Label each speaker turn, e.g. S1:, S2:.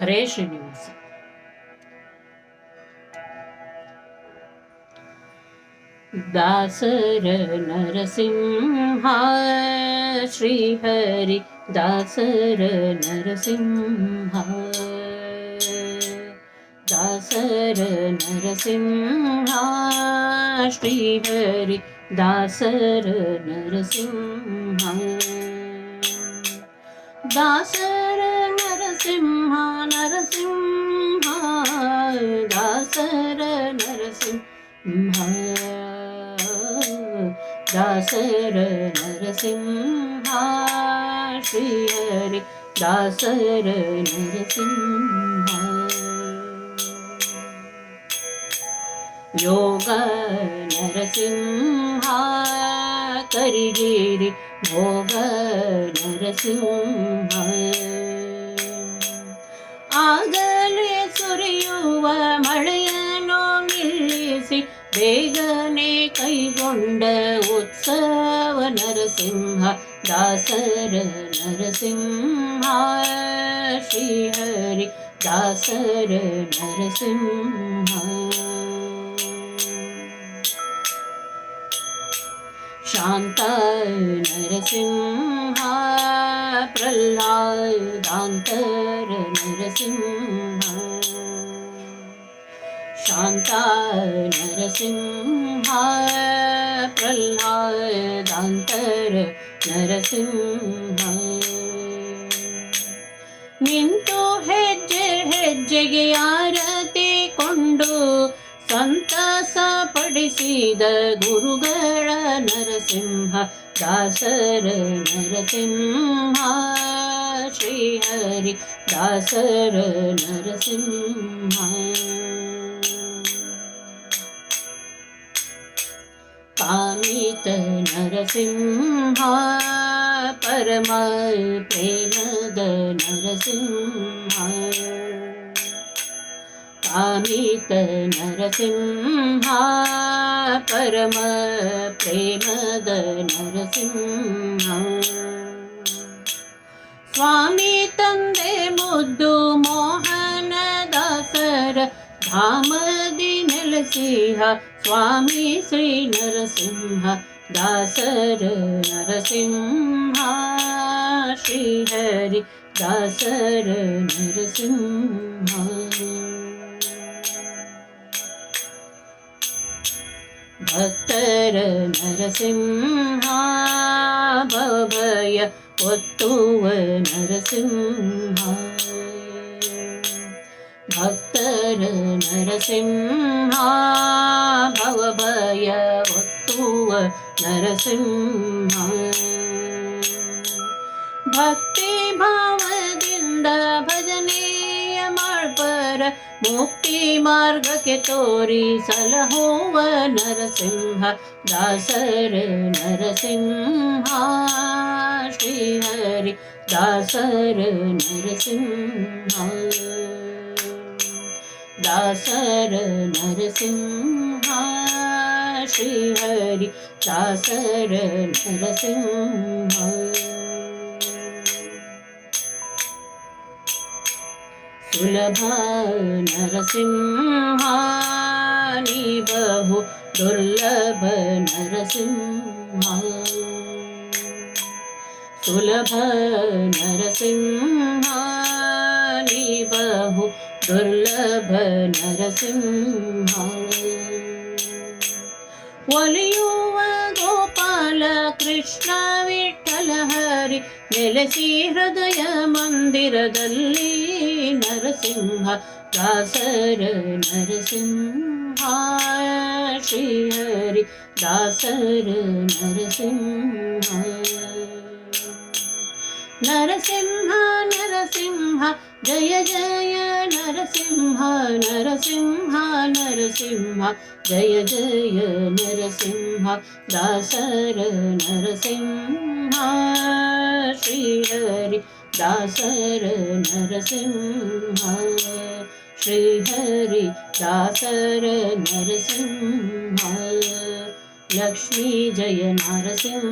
S1: हरे श्रीनिवास दासर नरसिंहा श्रीहरि दासर नरसिंहा दासर नरसिंहा श्रीहरि दासर नरसिंहा दासर सिंहा नरसिंह दासर नरसिंह। दासर नरसिंह श्रीहरि दासर नरसिंह। योग नरसिंहा करिगिरि भोग नरसिंह। ಆಗಲೇ ಸುರಿಯುವ ಮಳೆಯನ್ನು ನಿಲ್ಲಿಸಿ ಬೇಗನೆ ಕೈಗೊಂಡ ಉತ್ಸವ ನರಸಿಂಹ ದಾಸರ ನರಸಿಂಹ ಶ್ರೀಹರಿ ದಾಸರ ನರಸಿಂಹ ಶಾಂತ ನರಸಿಂಹ ಪ್ರಹ್ಲಾದಾಂತ नरसिंह शान्ता नरसिंह प्रह्लादान्तर ನರಸಿಂಹ ನಿಂತು ಹೆಜ್ಜೆ ಹೆಜ್ಜೆಗೆ ಆರತಿ ಕೊಂಡು ಸಂತಸ ಪಡಿಸಿದ ಗುರುಗಳ ನರಸಿಂಹ ದಾಸರ ನರಸಿಂಹ ശ്രീഹരി ദാസര നരസിംഹ കാമിത നരസിംഹ പരമ പ്രേമദ നരസിംഹ കാമിത നരസിംഹ പരമ പ്രേമദ നരസിംഹ स्वामी तन्दे मुद्दु मोहन दासर धामदि नरसिंह स्वामी श्री नरसिंह दासर नरसिंह श्रीहरि दासर नरसिंह ಭಕ್ತರ ನರಸಿಂಹ ಭವಯ ಒತ್ತುವ ನರಸಿಂಹ. ಭಕ್ತರ ನರಸಿಂಹ. ಭವಭಯ ಒತ್ತುವ ನರಸಿಂಹ. ಭಕ್ತಿ ಭಾವದಿಂದ ಭಜನೆಯ ಮಾಡ್ಬರ ಮುಕ್ತಿ ಮಾರ್ಗಕ್ಕೆ ತೋರಿ ಸಲಹುವ ನರಸಿಂಹ, ದಾಸರ ನರಸಿಂಹ. दासर नरसिंह दासर नरसिंहरि दासर नरसिंह सुलभा नरसिंहानि बहु दुर्लभ नरसिंहा ಸುಲಭ ನರಸಿಂಹಾನಿ ಬಹು ದುರ್ಲಭ ನರಸಿಂಹ ಒಲಿಯುವ ಗೋಪಾಲ ಕೃಷ್ಣ ವಿಠಲ ಹರಿ ನೆಲೆಸಿ ಹೃದಯ ಮಂದಿರದಲ್ಲಿ ನರಸಿಂಹ ದಾಸರ ನರಸಿಂಹ ಶ್ರೀಹರಿ ದಾಸರ ನರಸಿಂಹ नरसिंह नरसिंह जय जय नरसिंह नरसिंह नरसिंह जय जय नरसिंह दासर नरसिंह श्रीहरि दासर नरसिंह श्रीहरि दासर नरसिंह लक्ष्मी जय नरसिंह।